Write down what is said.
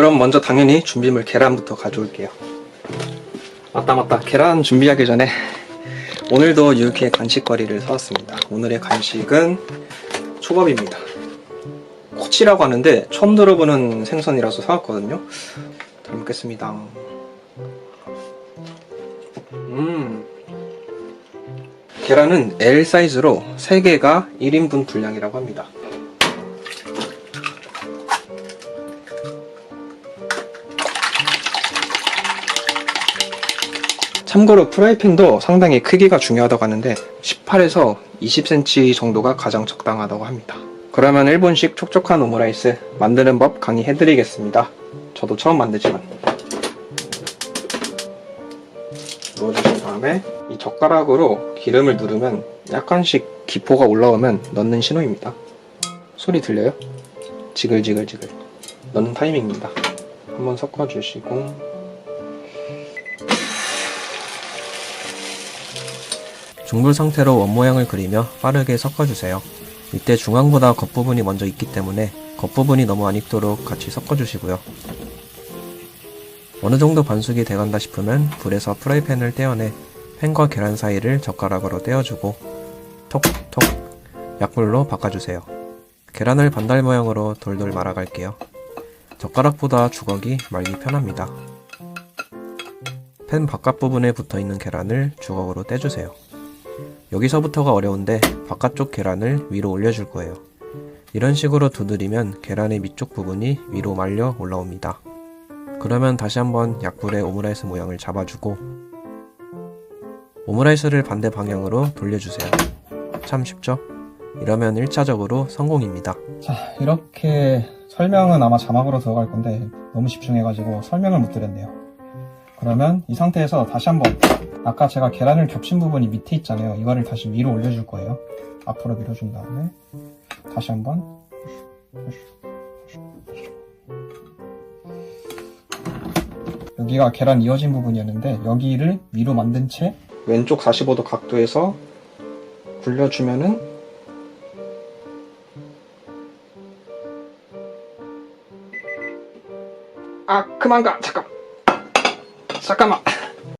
그럼 먼저 당연히 준비물 계란부터 가져올게요. 맞다 맞다 계란 준비하기 전에 오늘도 유쾌 간식거리를 사왔습니다. 오늘의 간식은 초밥입니다. 코치라고 하는데 처음 들어보는 생선이라서 사왔거든요. 잘 먹겠습니다. 음. 계란은 L 사이즈로 3개가 1인분 분량이라고 합니다. 참고로 프라이팬도 상당히 크기가 중요하다고 하는데 18에서 20cm 정도가 가장 적당하다고 합니다. 그러면 일본식 촉촉한 오므라이스 만드는 법 강의해드리겠습니다. 저도 처음 만들지만 넣어주신 다음에 이 젓가락으로 기름을 누르면 약간씩 기포가 올라오면 넣는 신호입니다. 소리 들려요? 지글지글지글 넣는 타이밍입니다. 한번 섞어주시고 중불 상태로 원 모양을 그리며 빠르게 섞어주세요. 이때 중앙보다 겉부분이 먼저 익기 때문에 겉부분이 너무 안 익도록 같이 섞어주시고요. 어느 정도 반숙이 돼간다 싶으면 불에서 프라이팬을 떼어내 팬과 계란 사이를 젓가락으로 떼어주고 톡톡 약불로 바꿔주세요. 계란을 반달 모양으로 돌돌 말아갈게요. 젓가락보다 주걱이 말기 편합니다. 팬 바깥 부분에 붙어 있는 계란을 주걱으로 떼주세요. 여기서부터가 어려운데 바깥쪽 계란을 위로 올려줄 거예요. 이런 식으로 두드리면 계란의 밑쪽 부분이 위로 말려 올라옵니다. 그러면 다시 한번 약불에 오므라이스 모양을 잡아주고 오므라이스를 반대 방향으로 돌려주세요. 참 쉽죠? 이러면 1차적으로 성공입니다. 자, 이렇게 설명은 아마 자막으로 들어갈 건데 너무 집중해가지고 설명을 못 드렸네요. 그러면 이 상태에서 다시 한번 아까 제가 계란을 겹친 부분이 밑에 있잖아요. 이거를 다시 위로 올려줄 거예요. 앞으로 밀어준 다음에 다시 한번 여기가 계란 이어진 부분이었는데 여기를 위로 만든 채 왼쪽 45도 각도에서 굴려주면은 아 그만 가 잠깐 잠깐만